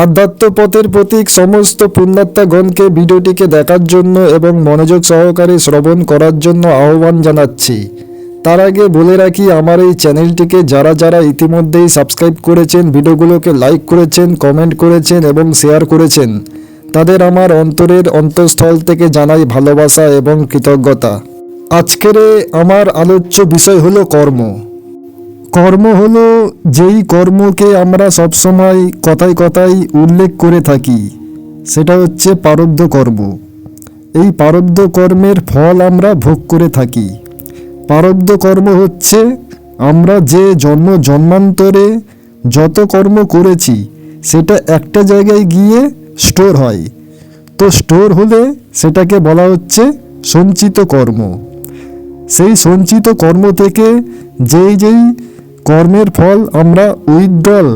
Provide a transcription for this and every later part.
আধ্যাত্ম পথের প্রতীক সমস্ত পুণ্যাত্মাগণকে ভিডিওটিকে দেখার জন্য এবং মনোযোগ সহকারে শ্রবণ করার জন্য আহ্বান জানাচ্ছি। তার আগে বলে রাখি, আমার এই চ্যানেলটিকে যারা যারা ইতিমধ্যেই সাবস্ক্রাইব করেছেন, ভিডিওগুলোকে লাইক করেছেন, কমেন্ট করেছেন এবং শেয়ার করেছেন, তাদের আমার অন্তরের অন্তঃস্থল থেকে জানাই ভালোবাসা এবং কৃতজ্ঞতা। আজকের আমার আলোচ্য বিষয় হলো কর্ম। কর্ম হলো যেই কর্মকে আমরা সবসময় কথায় কথায় উল্লেখ করে থাকি, সেটা হচ্ছে পারব্ধ কর্ম। এই পারব্ধ কর্মের ফল আমরা ভোগ করে থাকি। পারব্ধ কর্ম হচ্ছে আমরা যে জন্ম জন্মান্তরে যত কর্ম করেছি, সেটা একটা জায়গায় গিয়ে স্টোর হয়। তো স্টোর হলে সেটাকে বলা হচ্ছে সঞ্চিত কর্ম। সেই সঞ্চিত কর্ম থেকে যেই যেই কর্মের ফল আমরা উইথড্রল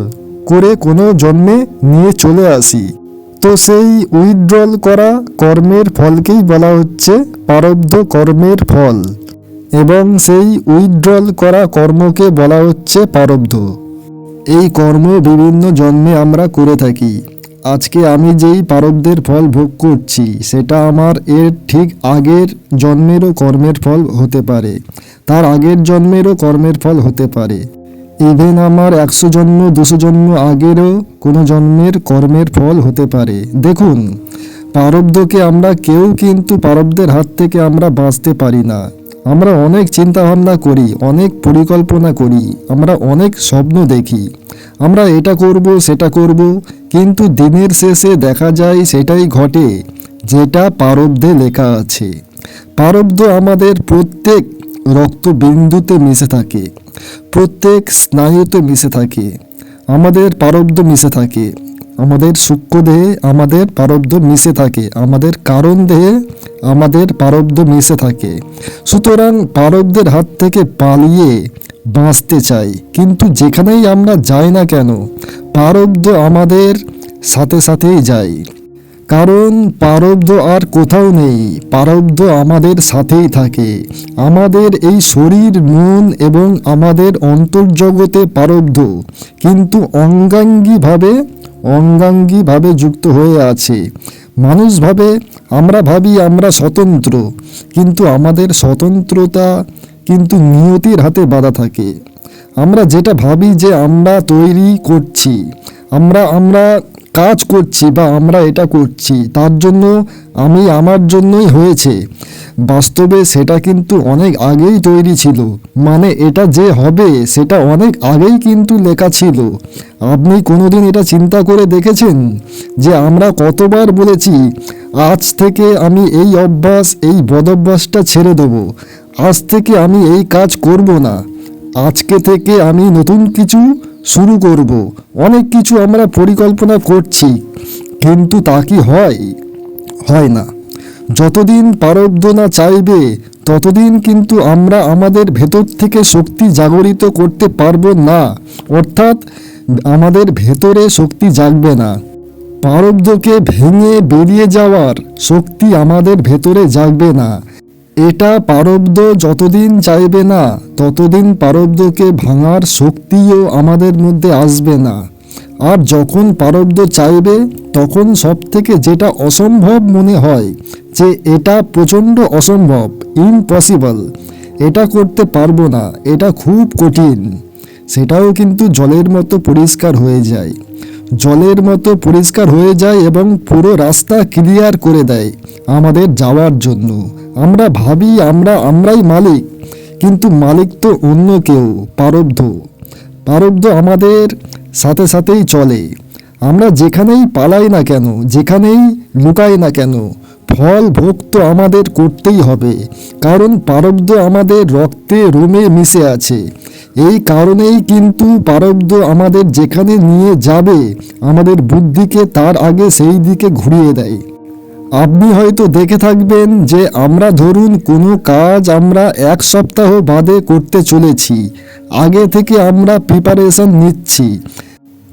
করে কোনো জন্মে নিয়ে চলে আসি। তো সেই উইথড্রল করা কর্মের ফলকেই বলা হচ্ছে পারব্ধ কর্মের ফল। এবং সেই উইথড্রল করা কর্মকে বলা হচ্ছে পারব্ধ। এই কর্ম বিভিন্ন জন্মে আমরা করে থাকি। আজকে আমি যেই পারব্ধের ফল ভোগ করছি, সেটা আমার এর ঠিক আগের জন্মেরও কর্মের ফল হতে পারে, তার আগের জন্মেরও কর্মের ফল হতে পারে। ইভেন আমার একশো জন্ম, দুশো জন্ম আগেরও কোনো জন্মের কর্মের ফল হতে পারে। দেখুন পারব্ধকে আমরা কেউ কিন্তু পারব্ধের হাত থেকে আমরা বাঁচতে পারি না। আমরা অনেক চিন্তা ভাবনা করি, অনেক পরিকল্পনা করি, আমরা অনেক স্বপ্ন দেখি। আমরা এটা করব, সেটা করব কিন্তু দিনের শেষে দেখা যায় সেটাই ঘটে, যেটা পারব্ধে লেখা আছে। পারব্ধ আমাদের প্রত্যেক রক্তবিন্দুতে মিশে থাকে, প্রত্যেক স্নায়ুতে মিশে থাকে, আমাদের পারব্ধ মিশে থাকে, আমাদের সূক্ষ্ম দেহে আমাদের পারব্ধ মিশে থাকে, আমাদের কারণ দেহে আমাদের পারব্ধ মিশে থাকে। সুতরাং পারব্ধের হাত থেকে পালিয়ে বাঁচতে চাই। কিন্তু যেখানেই আমরা যাই না কেন পারব্ধ আমাদের সাথে সাথেই যাই কারণ পারব্ধ আর কোথাও নেই পারব্ধ আমাদের সাথেই থাকে। আমাদের এই শরীর, মন এবং আমাদের অন্তর্জগতে পারব্ধ কিন্তু অঙ্গাঙ্গিভাবে অঙ্গাঙ্গিভাবে যুক্ত হয়ে আছে। মানুষভাবে আমরা ভাবি আমরা স্বতন্ত্র, কিন্তু আমাদের স্বতন্ত্রতা কিন্তু নিয়তির হাতে বাধা থাকে। আমরা যেটা ভাবি যে আমরা তৈরি করছি, আমরা আমরা কাজ করছি বা আমরা এটা করছি, তার জন্য আমি আমার জন্যই হয়েছে। বাস্তবে সেটা কিন্তু অনেক আগেই তৈরি ছিল। মানে এটা যে হবে, সেটা অনেক আগেই কিন্তু লেখা ছিল। আপনি কোনোদিন এটা চিন্তা করে দেখেছেন যে আমরা কতবার বলেছি, আজ থেকে আমি এই অভ্যাস, এই বদভ্যাসটা ছেড়ে দেবো আজ থেকে আমি এই কাজ করব না। আজকে থেকে আমি নতুন কিছু শুরু করব। অনেক কিছু আমরা পরিকল্পনা করছি, কিন্তু তা কি হয়? হয় না। যতদিন পারব্ধ না চাইবে, ততদিন কিন্তু আমরা আমাদের ভেতর থেকে শক্তি জাগরিত করতে পারব না। অর্থাৎ আমাদের ভেতরে শক্তি জাগবে না। পারব্ধকে ভেঙে বেরিয়ে যাওয়ার শক্তি আমাদের ভেতরে জাগবে না। এটা পারব্দ যতদিন চাইবে না, ততদিন পারব্দকে ভাঙার শক্তিও আমাদের মধ্যে আসবে না। আর যখন পারব্দ চাইবে, তখন সব থেকে যেটা অসম্ভব মনে হয় যে এটা প্রচণ্ড অসম্ভব ইম্পসিবল এটা করতে পারব না, এটা খুব কঠিন। সেটাও কিন্তু জলের মতো পরিষ্কার হয়ে যায়। জলের মতো পরিষ্কার হয়ে যায় এবং পুরো রাস্তা ক্লিয়ার করে দেয় আমাদের যাওয়ার জন্য। আমরা ভাবি আমরা, আমরাই মালিক। কিন্তু মালিক তো অন্য কেউ, পারব্ধ। পারব্ধ আমাদের সাথে সাথেই চলে। আমরা যেখানেই পালাই না কেন, যেখানেই লুকাই না কেন, ফল ভোগ তো আমাদের করতেই হবে। কারণ পারব্ধ আমাদের রক্তে, রোমে মিশে আছে। এই কারণেই কিন্তু পারব্ধ আমাদের যেখানে নিয়ে যাবে, আমাদের বুদ্ধিকে তার আগে সেই দিকে ঘুরিয়ে দেয়। আপনি হয়তো দেখে থাকবেন যে আমরা ধরুন কোনো কাজ আমরা এক সপ্তাহ বাদে করতে চলেছি। আগে থেকে আমরা প্রিপারেশন নিচ্ছি।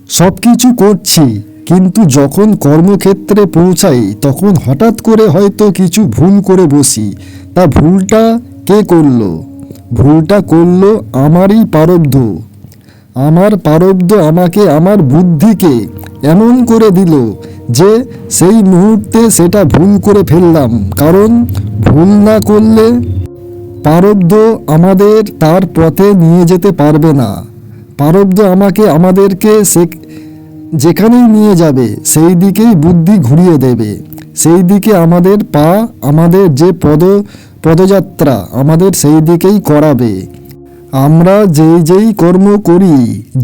সব কিছু করছি। কিন্তু যখন কর্মক্ষেত্রে পৌঁছাই, তখন হঠাৎ করে হয়তো কিছু ভুল করে বসি। তা ভুলটা কে করল? ভুলটা করল আমারই পারব্ধ। আমার পারব্ধ আমাকে, আমার বুদ্ধিকে এমন করে দিল যে সেই মুহূর্তে সেটা ভুল করে ফেললাম। কারণ ভুল না করলে পারব্ধ আমাদের তার পথে নিয়ে যেতে পারবে না। পারব্ধ আমাকে আমাদেরকে সে যেখানেই নিয়ে যাবে, সেই দিকেই বুদ্ধি ঘুরিয়ে দেবে। সেই দিকে আমাদের পা, আমাদের যে পদ, পদযাত্রা, আমাদের সেই দিকেই করাবে। আমরা যেই যেই কর্ম করি,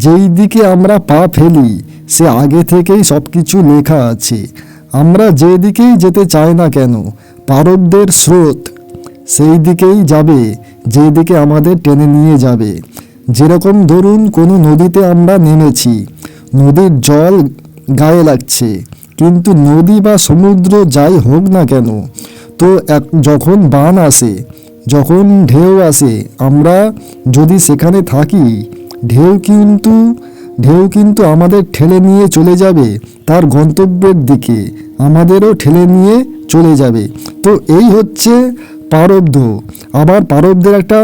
যেই দিকে আমরা পা ফেলি, সে আগে থেকেই সব কিছু লেখা আছে। আমরা যে দিকেই যেতে চাই না কেন পারবদের স্রোত সেই দিকেই যাবে যেই দিকে আমাদের টেনে নিয়ে যাবে। যেরকম ধরুন, কোনো নদীতে আমরা নেমেছি, নদীর জল গায়ে লাগছে, কিন্তু নদী বা সমুদ্র যাই হোক না কেন, তো এক যখন বান আসে যখন ঢেউ আসে, আমরা যদি সেখানে থাকি, ঢেউ কিন্তু ঢেউ কিন্তু আমাদের ঠেলে নিয়ে চলে যাবে তার গন্তব্যের দিকে, আমাদেরও ঠেলে নিয়ে চলে যাবে। তো এই হচ্ছে পারব্ধ। আবার পারব্ধের একটা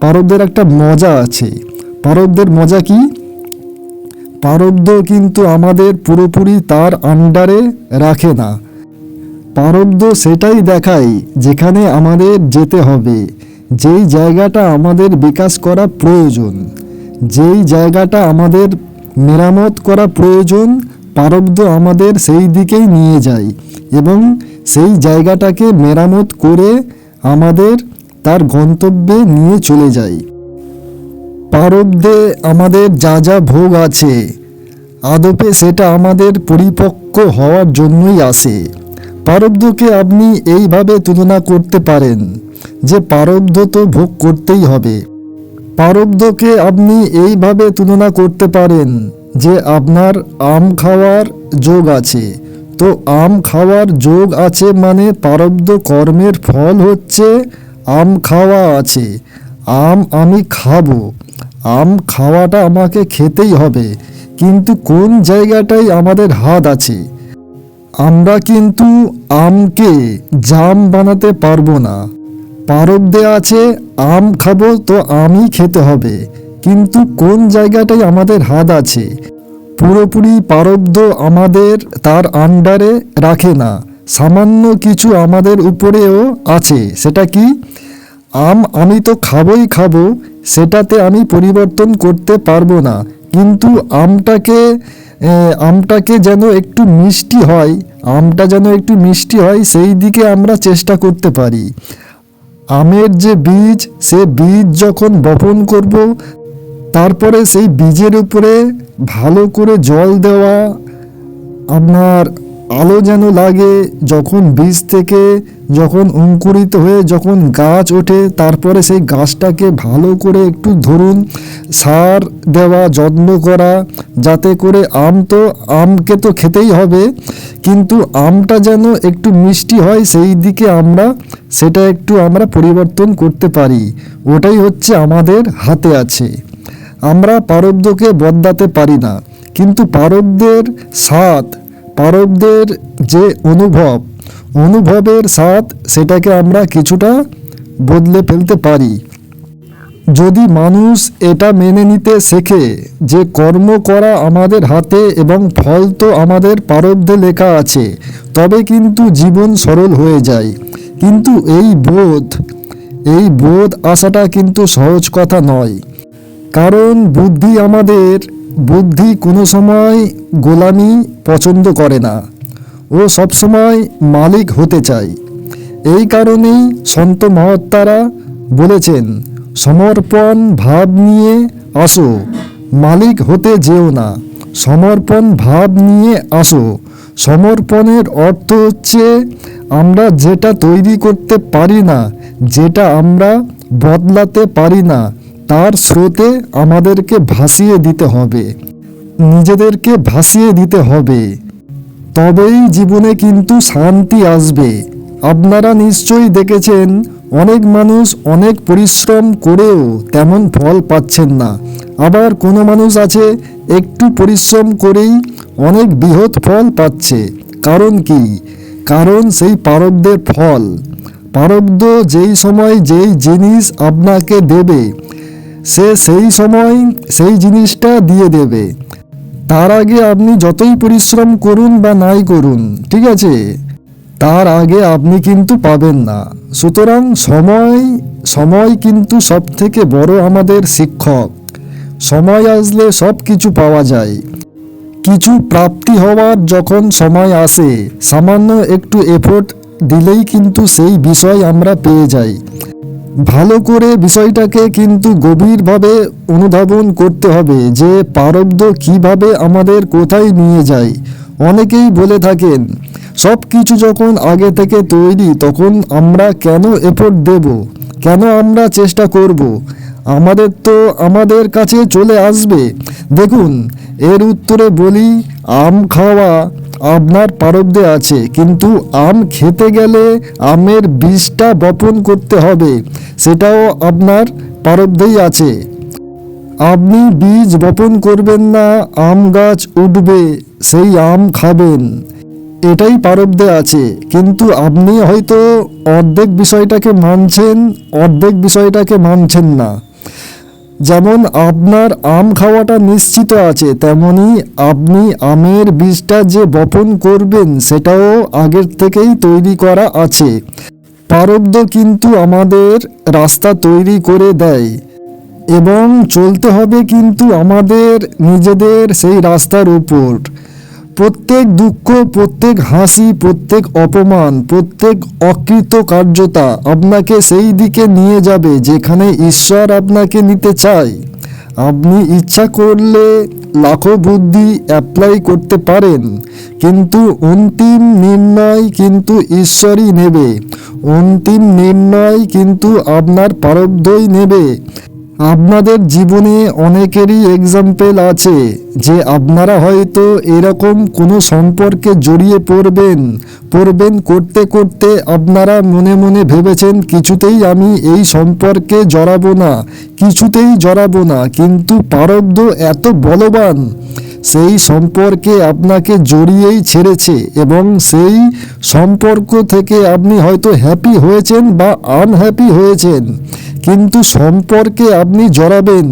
পারব্ধের একটা মজা আছে। পারব্ধের মজা কি? পারব্ধ কিন্তু আমাদের পুরোপুরি তার আন্ডারে রাখে না। পারব্ধ সেটাই দেখায় যেখানে আমাদের যেতে হবে। যেই জায়গাটা আমাদের বিকাশ করা প্রয়োজন, যেই জায়গাটা আমাদের মেরামত করা প্রয়োজন পারব্ধ আমাদের সেই দিকেই নিয়ে যায় এবং সেই জায়গাটাকে মেরামত করে আমাদের তার গন্তব্যে নিয়ে চলে যায়। পারব্ধে আমাদের যা যা ভোগ আছে, আদপে সেটা আমাদের পরিপক্ক হওয়ার জন্যই আসে। পারব্ধকে আপনি এইভাবে তুলনা করতে পারেন, যে পারব্ধ তো ভোগ করতেই হবে। পারব্ধকে আপনি এইভাবে তুলনা করতে পারেন, যে আপনার আম খাওয়ার যোগ আছে। তো আম খাওয়ার যোগ আছে মানে পারব্ধ কর্মের ফল হচ্ছে আম খাওয়া আছে। আম আমি খাব। আম খাওয়াটা আমাকে খেতেই হবে। কিন্তু কোন জায়গাটায় আমাদের হাত আছে? আমরা কিন্তু আমকে জাম বানাতে পারব না। পারব্ধে আছে, আম খাব তো আমই খেতে হবে। কিন্তু কোন জায়গাটায় আমাদের হাত আছে? পুরোপুরি পারব্ধ আমাদের তার আন্ডারে রাখে না। সামান্য কিছু আমাদের উপরেও আছে। সেটা কি? আম আমি তো খাবই খাব, সেটাতে আমি পরিবর্তন করতে পারব না। কিন্তু আমটাকে আমটাকে যেন একটু মিষ্টি হয়, আমটা যেন একটু মিষ্টি হয়, সেই দিকে আমরা চেষ্টা করতে পারি। আমের যে বীজ, সে বীজ যখন বপন করব, তারপরে সেই বীজের উপরে ভালো করে জল দেওয়া, আপনার আলো যেন লাগে যখন বীজ থেকে, যখন অঙ্কুরিত হয়ে যখন গাছ ওঠে, তারপরে সেই গাছটাকে ভালো করে একটু ধরুন, সার দেওয়া, যত্ন করা, যাতে করে আম তো, আমকে তো খেতেই হবে, কিন্তু আমটা যেন একটু মিষ্টি হয়, সেই দিকে আমরা, সেটা একটু আমরা পরিবর্তন করতে পারি। ওটাই হচ্ছে আমাদের হাতে আছে। আমরা পারব্ধকে বদলাতে পারি না, কিন্তু পারব্ধের স্বাদ পারব্ধের যে অনুভব, অনুভবের স্বাদ সেটাকে আমরা কিছুটা বদলে ফেলতে পারি। যদি মানুষ এটা মেনে নিতে শেখে যে কর্ম করা আমাদের হাতে এবং ফল তো আমাদের পারব্ধে লেখা আছে, তবে কিন্তু জীবন সরল হয়ে যায়। কিন্তু এই বোধ এই বোধ আসাটা কিন্তু সহজ কথা নয়। কারণ বুদ্ধি আমাদের বুদ্ধি কোনো সময় গোলামি পছন্দ করে না ও সবসময় মালিক হতে চায়। এই কারণেই সন্ত মহাত্মারা বলেছেন, সমর্পণ ভাব নিয়ে আসো, মালিক হতে যেও না। সমর্পণ ভাব নিয়ে আসো। সমর্পণের অর্থ হচ্ছে, আমরা যেটা তৈরি করতে পারি না, যেটা আমরা বদলাতে পারি না তার স্রোতে আমাদেরকে ভাসিয়ে দিতে হবে। নিজেদেরকে ভাসিয়ে দিতে হবে। তবেই জীবনে কিন্তু শান্তি আসবে। আপনারা নিশ্চয়ই দেখেছেন, অনেক মানুষ অনেক পরিশ্রম করেও তেমন ফল পাচ্ছেন না। আবার কোনো মানুষ আছে, একটু পরিশ্রম করেই অনেক বৃহৎ ফল পাচ্ছে। কারণ কি? কারণ সেই পারব্ধের ফল। পারব্ধ যেই সময় যেই জিনিস আপনাকে দেবে সে সেই সময় সেই জিনিসটা দিয়ে দেবে। তার আগে আপনি যতই পরিশ্রম করুন বা নাই করুন, ঠিক আছে? তার আগে আপনি কিন্তু পাবেন না। সুতরাং সময় সময় কিন্তু সব থেকে বড় আমাদের শিক্ষক। সময় আসলে সব কিছু পাওয়া যায়। কিছু প্রাপ্তি হওয়ার যখন সময় আসে, সামান্য একটু এফোর্ট দিলেই কিন্তু সেই বিষয় আমরা পেয়ে যাই। ভালো করে বিষয়টাকে কিন্তু গভীরভাবে অনুধাবন করতে হবে যে পারব্ধ কীভাবে আমাদের কোথায় নিয়ে যায়। অনেকেই বলে থাকেন সব কিছু যখন আগে থেকে তৈরি, তখন আমরা কেন এফোর্ট দেব? কেন আমরা চেষ্টা করব? আমাদের তো আমাদের কাছে চলে আসবে। দেখুন, এর উত্তরে বলি, আম খাওয়া আপনার পারব্ধে আছে, কিন্তু আম খেতে গেলে আমের বীজটা বপন করতে হবে, সেটাও আপনার পারব্ধেই আছে। আপনি বীজ বপন করবেন না, আম গাছ উঠবে, সেই আম খাবেন। এটাই পারব্ধে আছে, কিন্তু আপনি হয়তো অর্ধেক বিষয়টাকে মানছেন, অর্ধেক বিষয়টাকে মানছেন না। যেমন আপনার আম খাওয়াটা নিশ্চিত আছে, তেমনি আপনি আমের বীজটা যে বপন করবেন সেটাও আগের থেকেই তৈরি করা আছে। পারব্ধ কিন্তু আমাদের রাস্তা তৈরি করে দেয় এবং চলতে হবে কিন্তু আমাদের নিজেদের সেই রাস্তার উপর। প্রত্যেক দুঃখ, প্রত্যেক হাসি, প্রত্যেক অপমান, প্রত্যেক অকৃত কার্যতা আপনাকে সেই দিকে নিয়ে যাবে যেখানে ঈশ্বর আপনাকে নিতে চায়। আপনি ইচ্ছা করলে লাখো বুদ্ধি অ্যাপ্লাই করতে পারেন, কিন্তু অন্তিম নির্ণয় কিন্তু ঈশ্বরই নেবে। অন্তিম নির্ণয় কিন্তু আপনার পারব্ধই নেবে। আপনাদের জীবনে অনেকেরই এক্সাম্পেল আছে যে আপনারা হয়তো এরকম কোনো সম্পর্কে জড়িয়ে পড়বেন পড়বেন করতে করতে আপনারা মনে মনে ভেবেছেন, কিছুতেই আমি এই সম্পর্কে জড়াবো না, কিছুতেই জড়াবো না, কিন্তু পারব্ধ এত বলবান সেই সম্পর্কে আপনাকে জড়িয়েই ছেড়েছে এবং সেই সম্পর্ক থেকে আপনি হয়তো হ্যাপি হয়েছেন বা আনহ্যাপি হয়েছেন। কিন্তু সম্পর্কে আপনি জড়াবেন,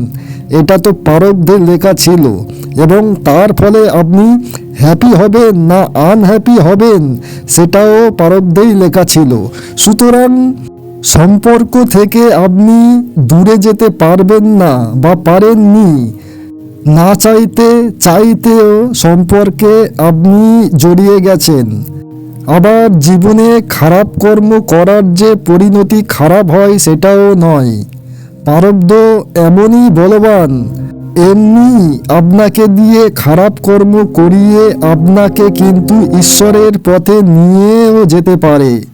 এটা তো পারকদের লেখা ছিল। এবং তার ফলে আপনি হ্যাপি হবেন না আনহ্যাপি হবেন, সেটাও পারকদেই লেখা ছিল। সুতরাং সম্পর্ক থেকে আপনি দূরে যেতে পারবেন না বা পারেননি। না চাইতে, চাইতেও সম্পর্কে আপনি জড়িয়ে গেছেন। আবার জীবনে খারাপ কর্ম করার যে পরিণতি খারাপ হয় সেটাও নয়। পারব্ধ এমনই বলবান, এমনি আপনাকে দিয়ে খারাপ কর্ম করিয়ে আপনাকে কিন্তু ঈশ্বরের পথে নিয়েও যেতে পারে।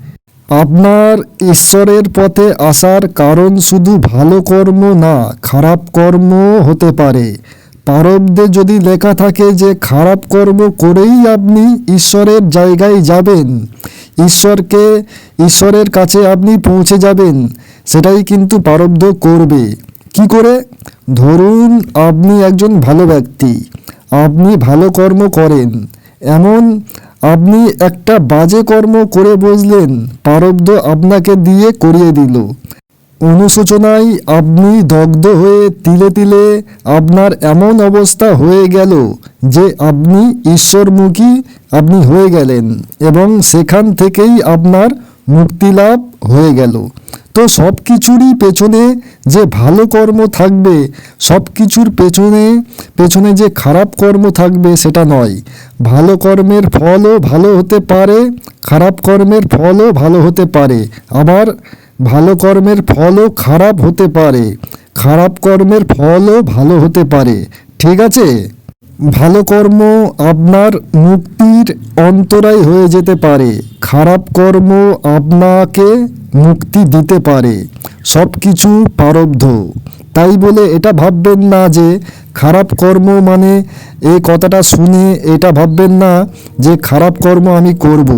আপনার ঈশ্বরের পথে আসার কারণ শুধু ভালো কর্ম না, খারাপ কর্ম হতে পারে। পারব্দে যদি লেখা থাকে যে খারাপ কর্ম করেই আপনি ঈশ্বরের জায়গায় যাবেন, ঈশ্বরকে, ঈশ্বরের কাছে আপনি পৌঁছে যাবেন, সেটাই কিন্তু পারব্ধ করবে। কি করে? ধরুন আপনি একজন ভালো ব্যক্তি, আপনি ভালো কর্ম করেন, এমন আপনি একটা বাজে কর্ম করে বসলেন, পারব্ধ আপনাকে দিয়ে করিয়ে দিল। অনুশোচনায় আপনি দগ্ধ হয়ে তিলে তিলে আপনার এমন অবস্থা হয়ে গেল যে আপনি ঈশ্বরমুখী আপনি হয়ে গেলেন এবং সেখান থেকেই আপনার মুক্তিলাভ হয়ে গেল। তো সব কিছুরই পেছনে যে ভালো কর্ম থাকবে সব কিছুর পেছনে পেছনে যে খারাপ কর্ম থাকবে সেটা নয়। ভালো কর্মের ফলও ভালো হতে পারে, খারাপ কর্মের ফলও ভালো হতে পারে। আবার ভালো কর্মের ফলও খারাপ হতে পারে। খারাপ কর্মের ফলও ভালো হতে পারে। ঠিক আছে? ভালো কর্ম আপনার মুক্তির অন্তরায় হয়ে যেতে পারে। খারাপ কর্ম আপনাকে মুক্তি দিতে পারে। সব কিছু পারব্ধ। তাই বলে এটা ভাববেন না যে খারাপ কর্ম মানে এই কথাটা শুনে এটা ভাববেন না যে খারাপ কর্ম আমি করব।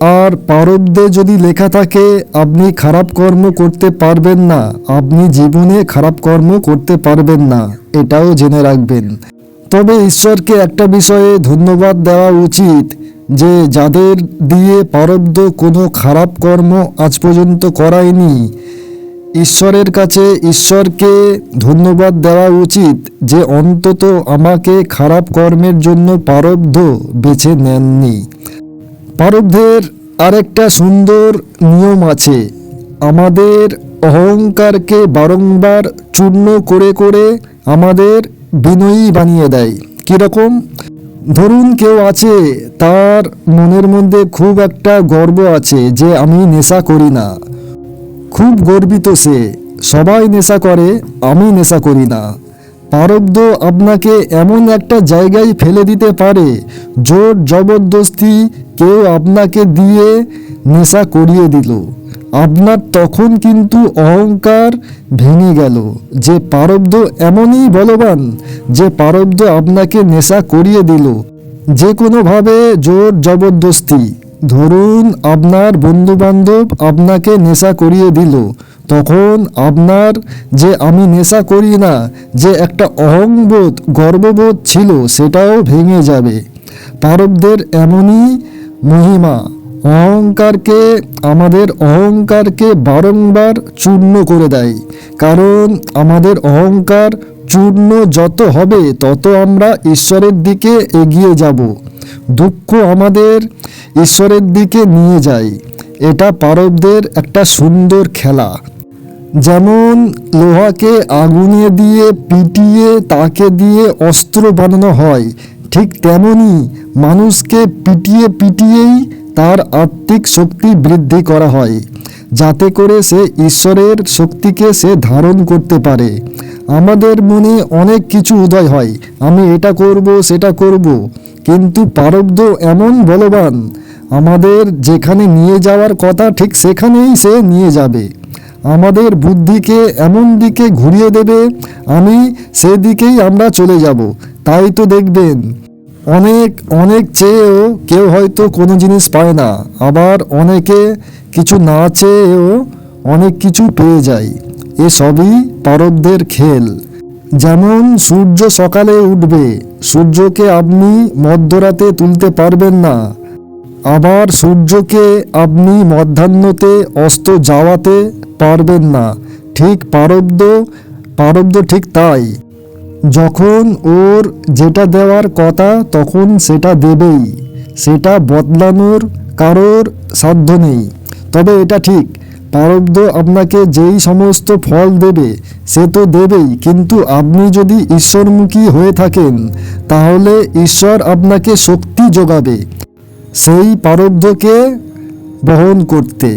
আর পারব্দে যদি লেখা থাকে, আপনি খারাপ কর্ম করতে পারবেন না, আপনি জীবনে খারাপ কর্ম করতে পারবেন না, এটাও জেনে রাখবেন। তবে ঈশ্বরকে একটা বিষয়ে ধন্যবাদ দেওয়া উচিত, যে যাদের দিয়ে পারব্দ কোনো খারাপ কর্ম আজ পর্যন্ত করায়নি, ঈশ্বরের কাছে ঈশ্বরকে ধন্যবাদ দেওয়া উচিত, যে অন্তত আমাকে খারাপ কর্মের জন্য পারব্ধ বেছে নেননি। পারব্ধের আরেকটা সুন্দর নিয়ম আছে। আমাদের অহংকারকে বারংবার চূর্ণ করে করে আমাদের বিনয়ী বানিয়ে দেয়। কীরকম ধরুন কেউ আছে, তার মনের মধ্যে খুব একটা গর্ব আছে যে আমি নেশা করি না। খুব গর্বিত সে। সবাই নেশা করে, আমি নেশা করি না। পারব্ধ আপনাকে এমন একটা জায়গায় ফেলে দিতে পারে, জোর জবরদস্তি কেউ আপনাকে দিয়ে নেশা করিয়ে দিল। আপনার তখন কিন্তু অহংকার ভেঙে গেল। যে পারব্ধ এমনই বলবান, যে পারব্ধ আপনাকে নেশা করিয়ে দিল। যে কোনোভাবে জোর জবরদস্তি। ধরুন আপনার বন্ধু বান্ধব আপনাকে নেশা করিয়ে দিল। তখন আপনার যে আমি নেশা করি না, যে একটা অহংবোধ, গর্ববোধ ছিল, সেটাও ভেঙে যাবে। পারবদের এমনই মহিমা, অহংকারকে, আমাদের অহংকারকে বারংবার চূর্ণ করে দেয়। কারণ আমাদের অহংকার চূর্ণ যত হবে, তত আমরা ঈশ্বরের দিকে এগিয়ে যাব। দুঃখ আমাদের ঈশ্বরের দিকে নিয়ে যায়। এটা পারবদের একটা সুন্দর খেলা। যেমন লোহাকে আগুনে দিয়ে পিটিয়ে, তাকে দিয়ে অস্ত্র বানানো হয়, ঠিক তেমনি মানুষকে পিটিয়ে পিটিয়েই তার আত্মিক শক্তি বৃদ্ধি করা হয়, যাতে করে সে ঈশ্বরের শক্তিকে সে ধারণ করতে পারে। আমাদের মনে অনেক কিছু উদয় হয়, আমি এটা করব, সেটা করব, কিন্তু পারব্ধ এমন বলবান, আমাদের যেখানে নিয়ে যাওয়ার কথা ঠিক সেখানেই সে নিয়ে যাবে। আমাদের বুদ্ধিকে এমন দিকে ঘুরিয়ে দেবে, আমি সেদিকেই আমরা চলে যাব। তাই তো দেখবেন, অনেক অনেক চেয়েও কেউ হয়তো কোনো জিনিস পায় না। আবার অনেকে কিছু না চেয়েও অনেক কিছু পেয়ে যায়। এসবই পারবদের খেল। যেমন সূর্য সকালে উঠবে, সূর্যকে আপনি মধ্যরাতে তুলতে পারবেন না। আবার সূর্যকে আপনি মধ্যাহ্নতে অস্ত যাওয়াতে পারবেন না। ঠিক পারব্দ পারব্দ ঠিক তাই। যখন ওর যেটা দেওয়ার কথা, তখন সেটা দেবেই। সেটা বদলানোর কারোর সাধ্য নেই। তবে এটা ঠিক, পারব্দ আপনাকে যেই সমস্ত ফল দেবে, সে তো দেবেই। কিন্তু আপনি যদি ঈশ্বরমুখী হয়ে থাকেন, তাহলে ঈশ্বর আপনাকে শক্তি যোগাবে। সেই পারব্ধকে বহন করতে।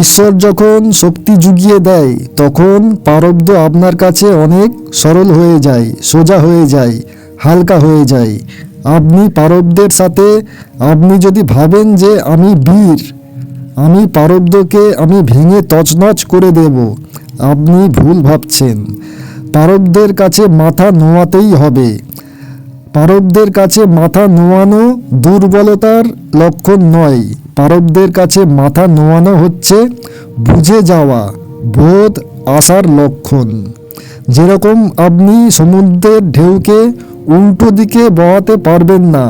ঈশ্বর যখন শক্তি জুগিয়ে দেয়, তখন পারব্ধ আপনার কাছে অনেক সরল হয়ে যায়, সোজা হয়ে যায়, হালকা হয়ে যায়। আপনি পারব্ধের সাথে, আপনি যদি ভাবেন যে আমি বীর, আমি পারব্ধকে আমি ভেঙে তছনছ করে দেব, আপনি ভুল ভাবছেন। পারব্ধের কাছে মাথা নোয়াতেই হবে। পারবদের কাছে মাথা নোয়ানো দুর্বলতার লক্ষণ নয়। পারবদের কাছে মাথা নোয়ানো হচ্ছে বুঝে যাওয়া, বোধ আসার লক্ষণ। যেরকম আপনি সমুদ্রের ঢেউকে উল্টো দিকে বওয়াতে পারবেন না,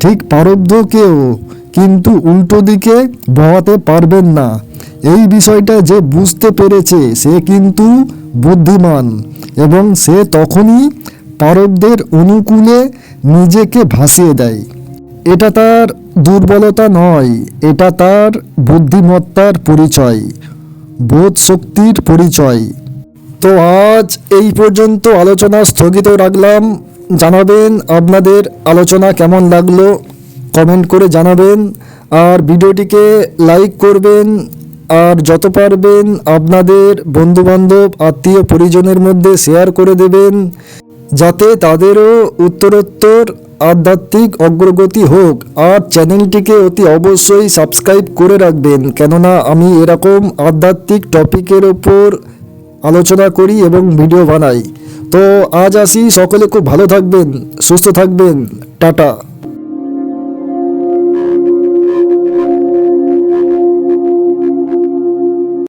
ঠিক পারব্ধকেও কিন্তু উল্টো দিকে বওয়াতে পারবেন না। এই বিষয়টা যে বুঝতে পেরেছে, সে কিন্তু বুদ্ধিমান এবং সে তখনই পারবদের অনুকূলে নিজেকে ভাসিয়ে দেয়। এটা তার দুর্বলতা নয়, এটা তার বুদ্ধিমত্তার পরিচয় বোধ শক্তির পরিচয়। তো আজ এই পর্যন্ত আলোচনা স্থগিত রাখলাম। জানাবেন আপনাদের আলোচনা কেমন লাগল? কমেন্ট করে জানাবেন। আর ভিডিওটিকে লাইক করবেন। আর যত পারবেন আপনাদের বন্ধুবান্ধব, আত্মীয় পরিজনের মধ্যে শেয়ার করে দেবেন। যাতে তাদেরও উত্তরোত্তর আধ্যাত্মিক অগ্রগতি হোক। আর চ্যানেলটিকে অতি অবশ্যই সাবস্ক্রাইব করে রাখবেন, কেননা আমি এরকম আধ্যাত্মিক টপিকের ওপর আলোচনা করি এবং ভিডিও বানাই। তো আজ আসি, সকলে খুব ভালো থাকবেন, সুস্থ থাকবেন, টাটা।